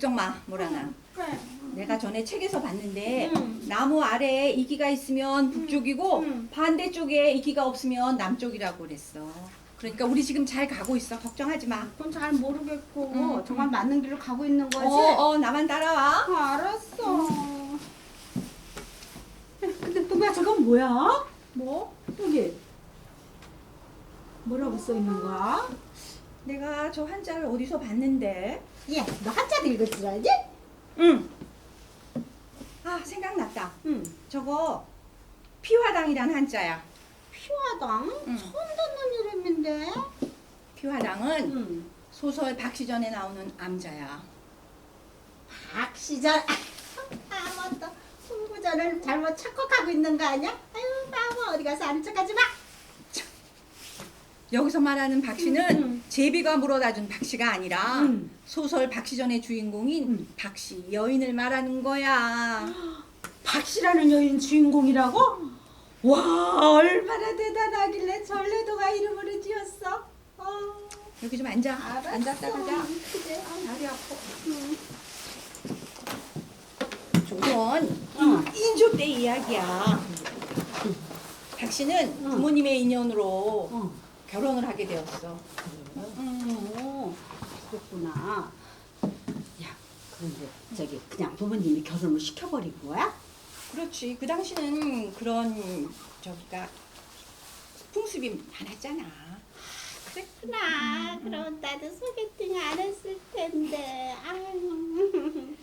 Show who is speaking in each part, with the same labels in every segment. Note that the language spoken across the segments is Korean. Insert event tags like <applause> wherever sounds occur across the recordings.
Speaker 1: 걱정 마, 모라나.
Speaker 2: 그래.
Speaker 1: 내가 전에 책에서 봤는데
Speaker 2: 음.
Speaker 1: 나무 아래에 이기가 있으면 북쪽이고
Speaker 2: 음.
Speaker 1: 반대쪽에 이기가 없으면 남쪽이라고 그랬어. 그러니까 우리 지금 잘 가고 있어. 걱정하지 마.
Speaker 2: 그건 잘 모르겠고
Speaker 1: 음,
Speaker 2: 정말 맞는 길로 가고 있는 거지.
Speaker 1: 어, 어, 나만 따라와.
Speaker 2: 어, 알았어. 근데 또야 저건 뭐야?
Speaker 1: 뭐?
Speaker 2: 여기 뭐라고 써 있는 거야?
Speaker 1: 내가 저 한자를 어디서 봤는데?
Speaker 2: 예, 너 한자도 읽었지라지?
Speaker 1: 응. 아, 생각났다.
Speaker 2: 응.
Speaker 1: 저거 피화당이란 한자야.
Speaker 2: 피화당?
Speaker 1: 응.
Speaker 2: 처음 듣는 이름인데.
Speaker 1: 피화당은
Speaker 2: 응.
Speaker 1: 소설 박시전에 나오는 암자야.
Speaker 2: 박시절. <laughs> 아, 맞다. 홍구전을 잘못 착각하고 있는 거 아니야? 아유, 바보 어디 가서 아는 척하지 마.
Speaker 1: 여기서 말하는 박씨는
Speaker 2: 음, 음.
Speaker 1: 제비가 물어다 준 박씨가 아니라
Speaker 2: 음.
Speaker 1: 소설 박시전의 주인공인
Speaker 2: 음.
Speaker 1: 박씨 여인을 말하는 거야. <gasps>
Speaker 2: 박씨라는 여인 주인공이라고? 와, 얼마나 대단하길래 전래도가 이름을 지었어. 어.
Speaker 1: 여기 좀 앉아.
Speaker 2: 알았어.
Speaker 1: 앉았다 가자.
Speaker 2: 그래.
Speaker 1: 다리 아파.
Speaker 2: 응.
Speaker 1: 조선
Speaker 2: 응.
Speaker 1: 인조 때 이야기야. 박씨는
Speaker 2: 응.
Speaker 1: 부모님의 인연으로
Speaker 2: 어.
Speaker 1: 결혼을 하게 되었어.
Speaker 2: 어, 그렇구나. 야, 그런데 저기 그냥 부모님이 결혼을 시켜버린 거야?
Speaker 1: 그렇지. 그 당시는 그런 저기가 풍습이 많았잖아.
Speaker 2: 그랬구나. 그럼 나도 소개팅 안 했을 텐데. 아유.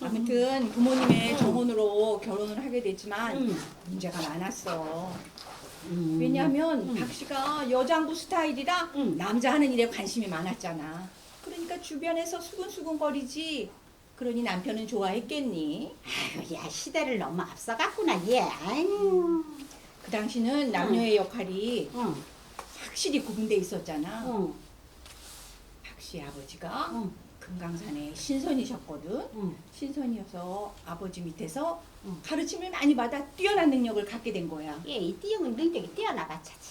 Speaker 1: 아무튼 부모님의 정혼으로 결혼을 하게 됐지만
Speaker 2: 응.
Speaker 1: 문제가 많았어.
Speaker 2: 음.
Speaker 1: 왜냐하면
Speaker 2: 음.
Speaker 1: 박 씨가 여장부 스타일이라
Speaker 2: 음.
Speaker 1: 남자 하는 일에 관심이 많았잖아. 그러니까 주변에서 수근수근거리지. 그러니 남편은 좋아했겠니?
Speaker 2: 아유, 야 시대를 너무 앞서갔구나 얘. 아유.
Speaker 1: 그 당시는 남녀의 역할이
Speaker 2: 응.
Speaker 1: 확실히 구분돼 있었잖아.
Speaker 2: 응.
Speaker 1: 박 씨 아버지가
Speaker 2: 응.
Speaker 1: 금강산의 신선이셨거든.
Speaker 2: 응.
Speaker 1: 신선이어서 아버지 밑에서
Speaker 2: 응.
Speaker 1: 가르침을 많이 받아 뛰어난 능력을 갖게 된 거야.
Speaker 2: 얘이 띠용은 능력이 뛰어나봤자지.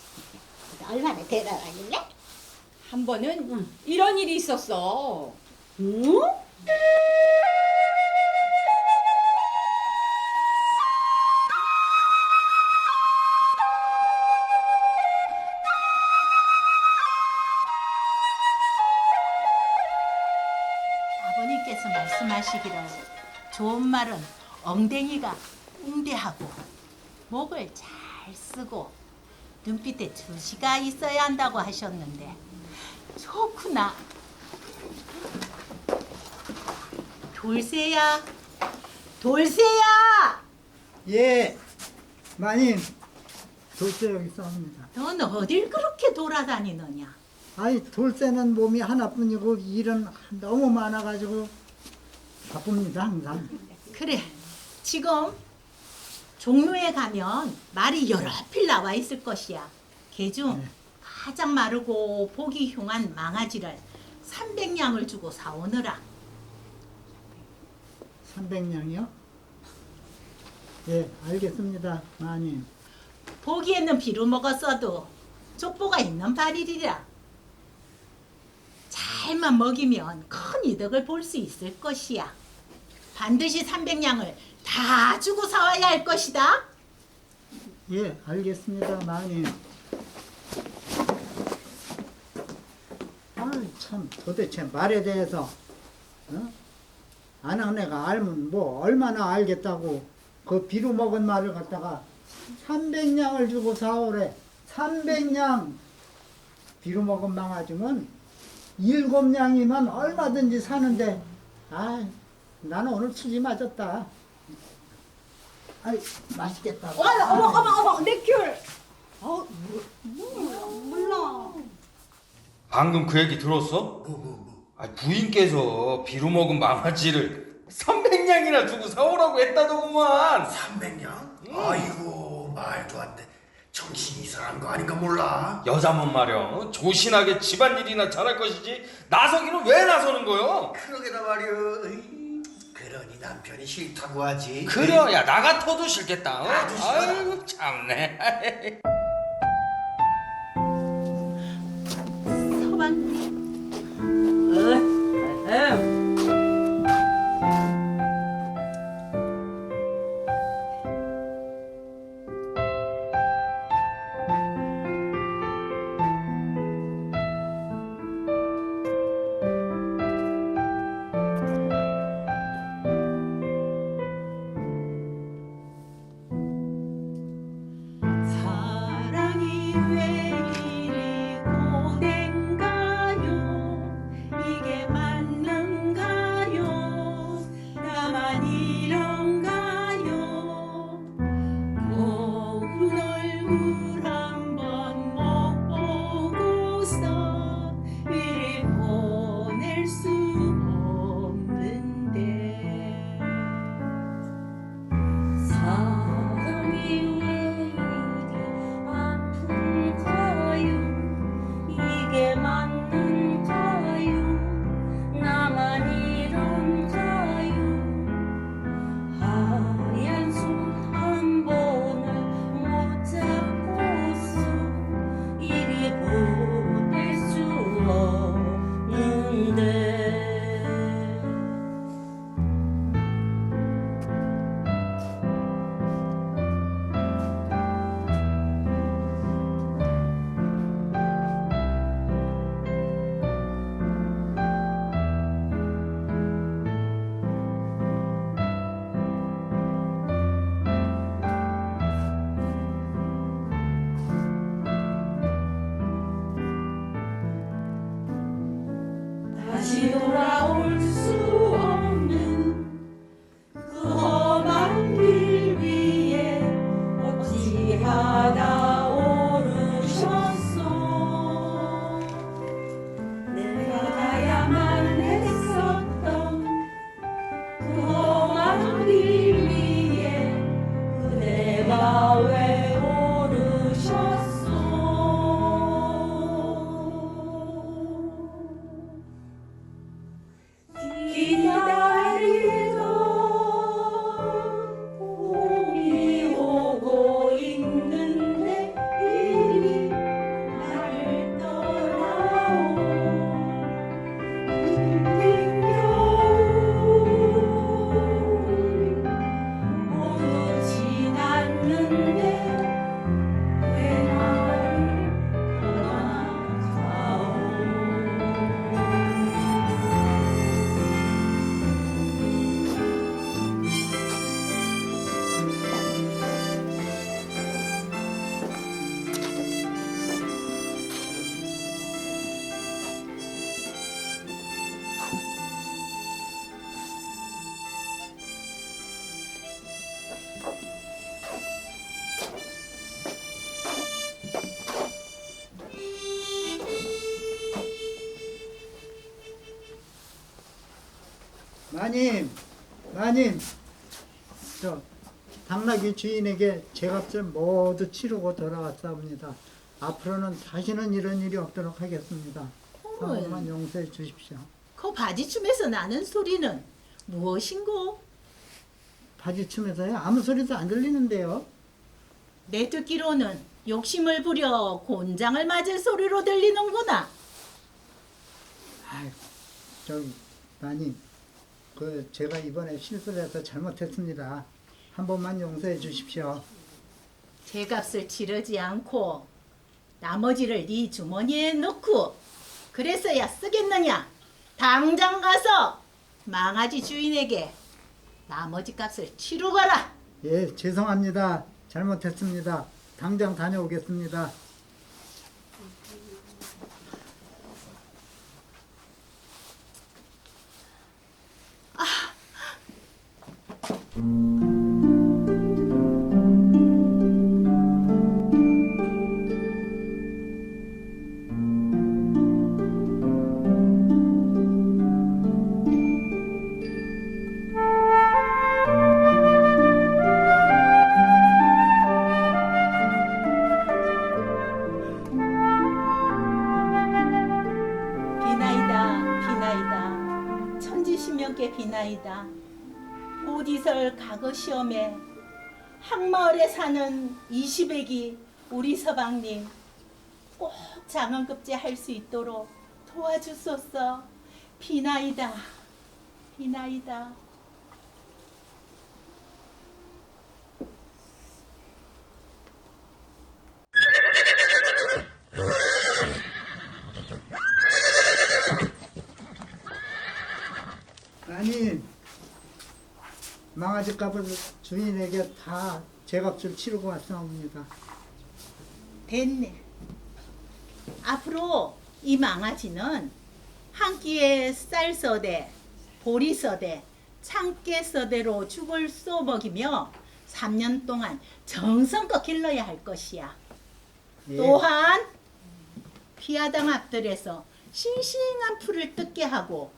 Speaker 2: 얼마나 대단하길래?
Speaker 1: 한 번은
Speaker 2: 응.
Speaker 1: 이런 일이 있었어.
Speaker 2: 응?
Speaker 3: 말씀하시기를 좋은 말은 엉덩이가 웅대하고 목을 잘 쓰고 눈빛에 주시가 있어야 한다고 하셨는데 좋구나. 돌쇠야 돌쇠야!
Speaker 4: 예, 마님, 돌쇠 여기 있습니다.
Speaker 3: 넌 어딜 그렇게 돌아다니느냐?
Speaker 4: 아니 돌쇠는 몸이 하나뿐이고 일은 너무 많아가지고 바쁩니다 항상.
Speaker 3: 그래 지금 종로에 가면 말이 여러 필 나와 있을 것이야 개중
Speaker 4: 네.
Speaker 3: 가장 마르고 보기 흉한 망아지를 300냥을 주고 사오느라
Speaker 4: 300냥이요? 예, 알겠습니다, 마님.
Speaker 3: 보기에는 비루 먹었어도 족보가 있는 발이리라 잘만 먹이면 큰 이득을 볼 수 있을 것이야 반드시 300냥을 다 주고 사와야 할 것이다
Speaker 4: 예, 알겠습니다, 마님. 아이 참 도대체 말에 대해서 어? 아는 애가 알면 뭐 얼마나 알겠다고 그 비루 먹은 말을 갖다가 300냥을 주고 사오래 300냥 비루 먹은 망아지면 일곱 냥이면 얼마든지 사는데 아 나는 오늘 수지 맞았다 아이 맛있겠다
Speaker 2: 어머 어머 어머 어머 내 귤. 어 몰라.
Speaker 5: 방금 그 얘기 들었어? 아, 부인께서 비루 먹은 망아지를 300냥이나 주고 사오라고 했다더구만
Speaker 6: 300냥? 아이고 말도 안 돼. 정신이 이상한 거 아닌가 몰라.
Speaker 5: 여자면 말이야 조신하게 집안일이나 잘할 것이지 나서기는 왜 나서는 거요?
Speaker 6: 그러게나 말이여. 그러니 남편이 싫다고 하지.
Speaker 5: 그래야 나 같아도 싫겠다 어? 아이고 참네 <laughs>
Speaker 4: 마님, 마님, 저 당나귀 주인에게 제 값을 모두 치르고 돌아왔사옵니다. 앞으로는 다시는 이런 일이 없도록 하겠습니다. 한 번만 용서해 주십시오.
Speaker 3: 그 바지춤에서 나는 소리는 무엇인고?
Speaker 4: 바지춤에서요? 아무 소리도 안 들리는데요.
Speaker 3: 내 듣기로는 욕심을 부려 곤장을 맞을 소리로 들리는구나.
Speaker 4: 아이, 저기 마님, 그 제가 이번에 실수를 해서 잘못했습니다. 한 번만 용서해 주십시오.
Speaker 3: 제값을 치르지 않고 나머지를 네 주머니에 넣고 그래서야 쓰겠느냐? 당장 가서 망아지 주인에게 나머지 값을 치르거라.
Speaker 4: 예, 죄송합니다. 잘못했습니다. 당장 다녀오겠습니다.
Speaker 3: 비 시험에 항마을에 사는 이시백이 우리 서방님 꼭 장원급제 할 수 있도록 도와주소서. 비나이다. 비나이다.
Speaker 4: 아니 망아지 값을 주인에게 다 제값을 치르고 왔사옵니다.
Speaker 3: 됐네. 앞으로 이 망아지는 한 끼에 쌀 서대, 보리 서대, 참깨 서대로 죽을 쏘 먹이며 3년 동안 정성껏 길러야 할 것이야.
Speaker 4: 예.
Speaker 3: 또한 피하당 앞들에서 싱싱한 풀을 뜯게 하고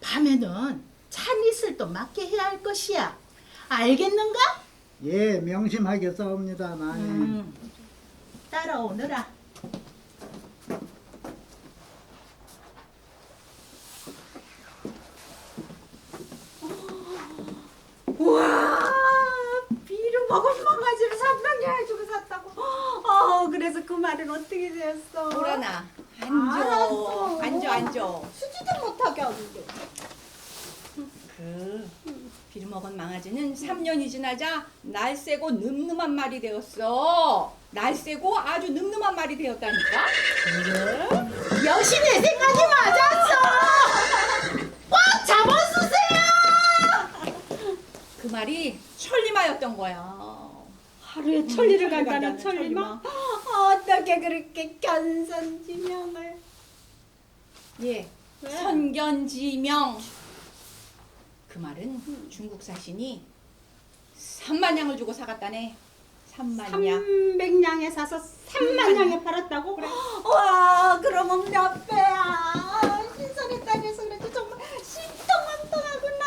Speaker 3: 밤에는 찬이슬도 맞게 해야 할 것이야. 알겠는가?
Speaker 4: 예, 명심하겠사옵니다, 마님.
Speaker 3: 음, 따라오너라.
Speaker 2: 우와 비를 먹은 망아지를 300냥 주고 샀다고 어 그래서 그 말은 어떻게 되었어
Speaker 1: 보라나
Speaker 2: 알았어.
Speaker 1: 앉아 앉아 앉아
Speaker 2: 수지도 못하게 하는데
Speaker 1: 그 비를 먹은 망아지는 3년이 지나자 날쌔고 늠름한 말이 되었어. 날쌔고 아주 늠름한 말이 되었다니까.
Speaker 3: 역시 내 생각이 맞았어. 꽉 잡아주세요.
Speaker 1: 그 말이 천리마였던 거야.
Speaker 2: 하루에 천리를
Speaker 1: 음,
Speaker 2: 간다는
Speaker 1: 천리
Speaker 2: 천리마. 어떻게 그렇게 견선지명을?
Speaker 1: 예 선견지명. 그 말은 중국 사신이 3만 양을 주고 사갔다네 3만 양
Speaker 2: 300냥에 사서 3만 냥에 팔았다고? 와 그러면 몇 배야 신선했다니 해서 그래도 정말 신통망통하구나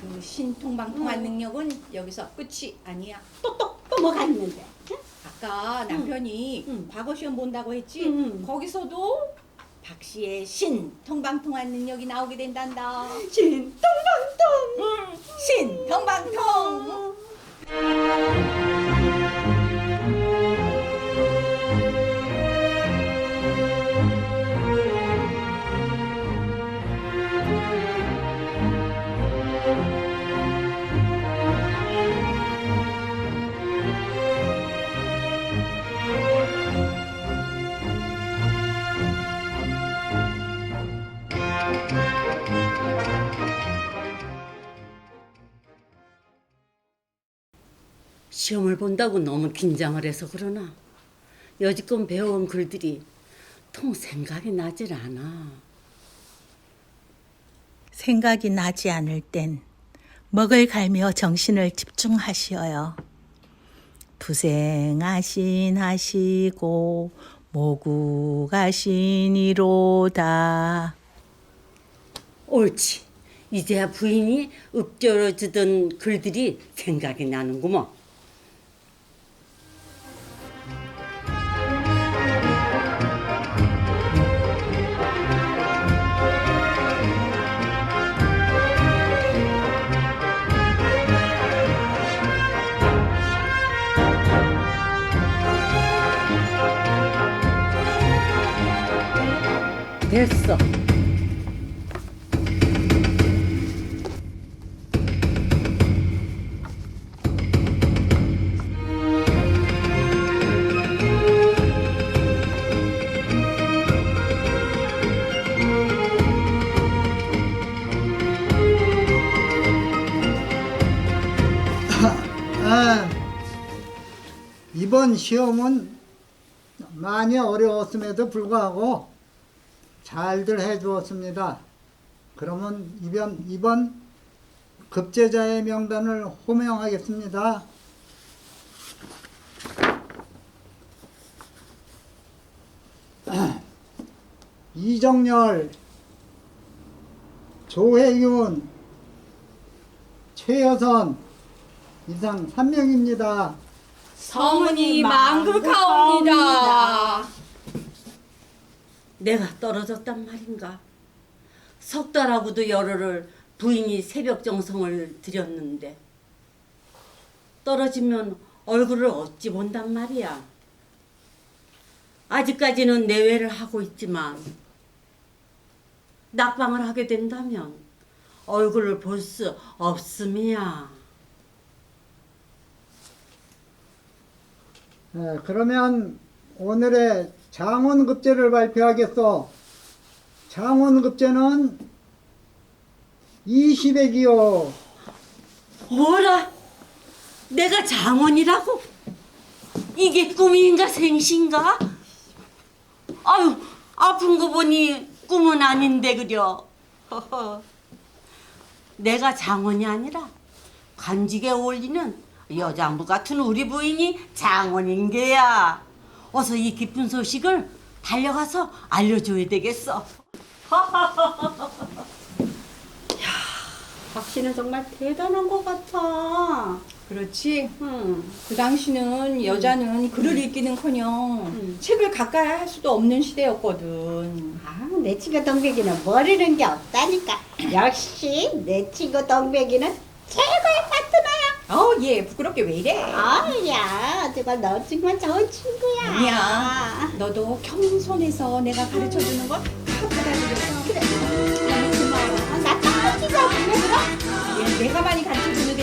Speaker 1: 그 신통방통한 능력은 여기서 끝이 아니야.
Speaker 2: 또또또 뭐가 있는데
Speaker 1: 아까 남편이
Speaker 2: 응.
Speaker 1: 과거 시험 본다고 했지.
Speaker 2: 응.
Speaker 1: 거기서도 박 씨의 신 통방통한 능력이 나오게 된단다.
Speaker 2: 신 통방통
Speaker 1: 응. 신통방통.
Speaker 7: 시험을 본다고 너무 긴장을 해서 그러나 여지껏 배워온 글들이 통 생각이 나질 않아.
Speaker 3: 생각이 나지 않을 땐 먹을 갈며 정신을 집중하시어요. 부생하신 하시고 모국하시니로다.
Speaker 7: 옳지. 이제야 부인이 읊조려주던 글들이 생각이 나는구먼. 됐어.
Speaker 4: 아, 이번 시험은 많이 어려웠음에도 불구하고 잘들 해주었습니다. 그러면 이번, 이번 급제자의 명단을 호명하겠습니다. <clears throat> 이정열, 조혜윤, 최여선, 이상 3명입니다.
Speaker 1: 성은이 망극하옵니다.
Speaker 7: 내가 떨어졌단 말인가? 석 달하고도 열흘을 부인이 새벽 정성을 들였는데 떨어지면 얼굴을 어찌 본단 말이야. 아직까지는 내외를 하고 있지만 낙방을 하게 된다면 얼굴을 볼 수 없음이야.
Speaker 4: 예, 그러면 오늘의 장원급제를 발표하겠소. 장원급제는 20액이요.
Speaker 7: 뭐라? 내가 장원이라고? 이게 꿈인가 생신가? 아유 아픈 거 보니 꿈은 아닌데 그려. 내가 장원이 아니라 관직에 어울리는 여장부 같은 우리 부인이 장원인 게야. 어서 이 기쁜 소식을 달려가서 알려줘야 되겠어. <laughs>
Speaker 2: 박 씨는 정말 대단한 것 같아.
Speaker 1: 그렇지.
Speaker 2: 응.
Speaker 1: 그 당시는 여자는 글을 읽기는커녕
Speaker 2: 음.
Speaker 1: 책을 가까이 할 수도 없는 시대였거든.
Speaker 2: 아, 내 친구 동백이는 모르는 게 없다니까. <clears throat> 역시 내 친구 동백이는 최고의 파트너야.
Speaker 1: 아우 얘 부끄럽게 왜 이래?
Speaker 2: 아야, 정말 너 정말 좋은 친구야.
Speaker 1: 아니야. 너도 겸손해서 내가 가르쳐 주는 거다 받아들여서 그래. 너무 고마워.
Speaker 2: 아, 나 그래?
Speaker 1: 얘 내가 많이 가르쳐 주는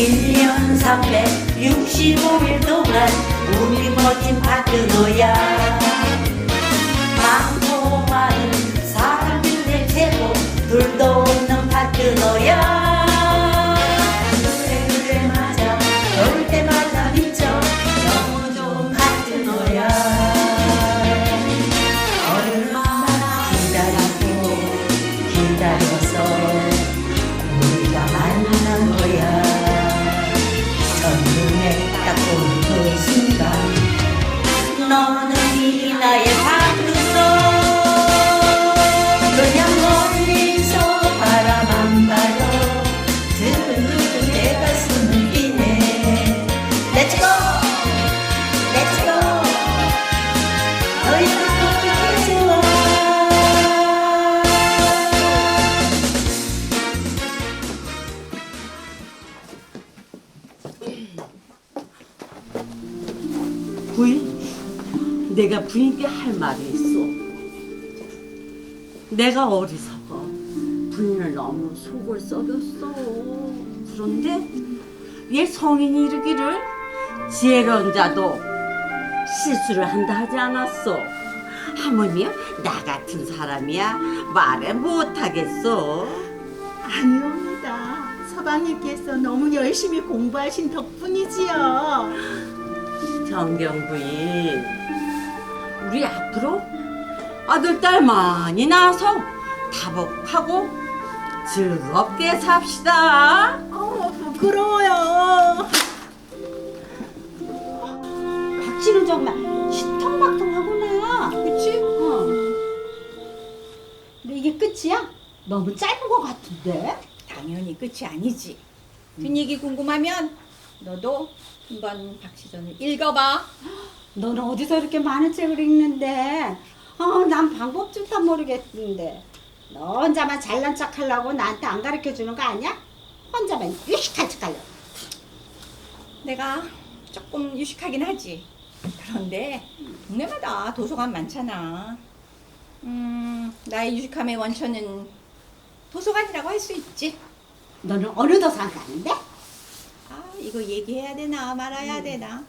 Speaker 7: 1년 365일 동안 우리 멋진 파트너야. 많고 많은 사람들의 최고 둘도 없는 파트너야. 부인, 부인께 할 말이 있어. 내가 어리석어. 부인을 너무 속을 썩였어. 그런데 얘 성인이 이르기를 지혜로운 자도 실수를 한다 하지 않았어. 하물며 나 같은 사람이야 말해 못하겠어.
Speaker 3: 아니옵니다. 서방님께서 너무 열심히 공부하신 덕분이지요.
Speaker 7: 정경 부인, 우리 앞으로 아들 딸 많이 낳아서 다복하고 즐겁게 삽시다.
Speaker 3: 어, 부끄러워요.
Speaker 2: 박 씨는 정말 시통박통하구나.
Speaker 1: 그치?
Speaker 2: 어. 근데 이게 끝이야? 너무 짧은 것 같은데?
Speaker 1: 당연히 끝이 아니지. 뒷얘기 궁금하면 너도 한번 박시전을 읽어봐.
Speaker 2: 너는 어디서 이렇게 많은 책을 읽는데? 어, 난 방법좀 모르겠는데. 너 혼자만 잘난 척 하려고 나한테 안 가르쳐 주는 거 아니야? 혼자만 유식한 척 하려고.
Speaker 1: 내가 조금 유식하긴 하지. 그런데 동네마다 도서관 많잖아. 음, 나의 유식함의 원천은 도서관이라고 할 수 있지.
Speaker 2: 너는 어느 도서관 가는데?
Speaker 1: 아, 이거 얘기해야 되나 말아야 되나?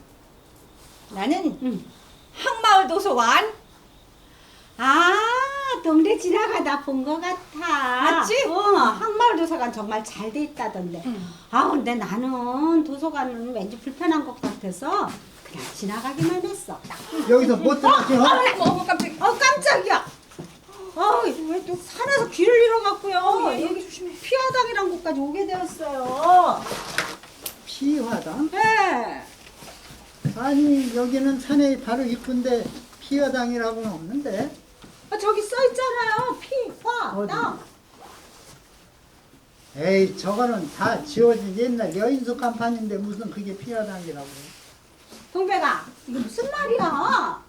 Speaker 1: 나는
Speaker 2: 응.
Speaker 1: 항마을 도서관.
Speaker 2: 아, 동네 지나가다 본 것 같아.
Speaker 1: 맞지?
Speaker 2: 어, 항마을 도서관 정말 잘 돼 있다던데. 아, 근데 나는 도서관은 왠지 불편한 것 같아서 그냥 지나가기만 했어.
Speaker 4: 여기서 못 들었지? 어?
Speaker 1: 어머 깜짝이야.
Speaker 2: 어, 깜짝이야. 어, 왜또 산에서 길을 잃어갔고요. 여기 피화당이란 곳까지 오게 되었어요.
Speaker 4: 피화당?
Speaker 2: 네.
Speaker 4: 아니 여기는 산에 바로 입구인데 피화당이라고는 없는데
Speaker 2: 아, 저기 써 있잖아요. 피화당.
Speaker 4: 에이 저거는 다 지워진 옛날 여인숙 간판인데 무슨 그게 피화당이라고
Speaker 2: 동백아, 이거 무슨 말이야?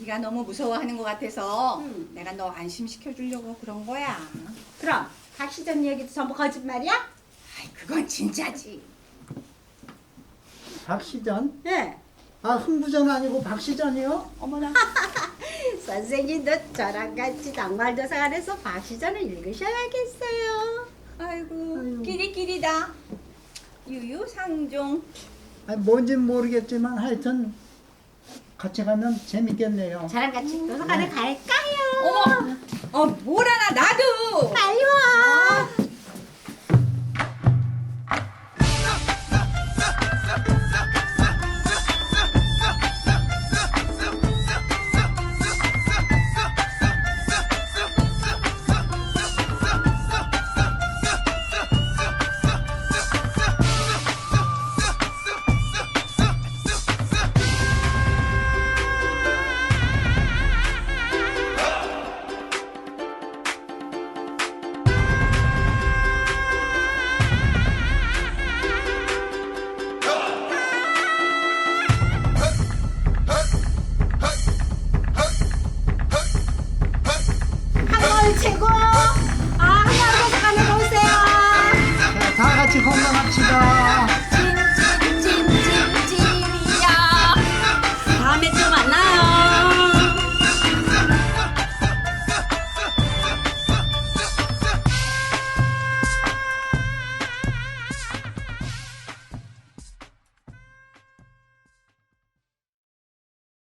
Speaker 1: 네가 너무 무서워하는 것 같아서
Speaker 2: 응.
Speaker 1: 내가 너 안심시켜 주려고 그런 거야.
Speaker 2: 그럼 박시전 얘기도 전부 거짓말이야?
Speaker 1: 아이, 그건 진짜지.
Speaker 4: 박시전?
Speaker 2: 네.
Speaker 4: 아 흥부전 아니고 박시전이요?
Speaker 1: 어머나. <laughs>
Speaker 2: 선생님도 저랑 같이 낭말도서관에서 박시전을 읽으셔야겠어요.
Speaker 1: 아이고, 끼리끼리다. 유유상종.
Speaker 4: 아니 뭔진 모르겠지만 하여튼 같이 가면 재밌겠네요
Speaker 2: 저랑 같이 도서관에 갈까요?
Speaker 1: 어머, 어, 뭘 하나, 나도!
Speaker 2: 빨리 와.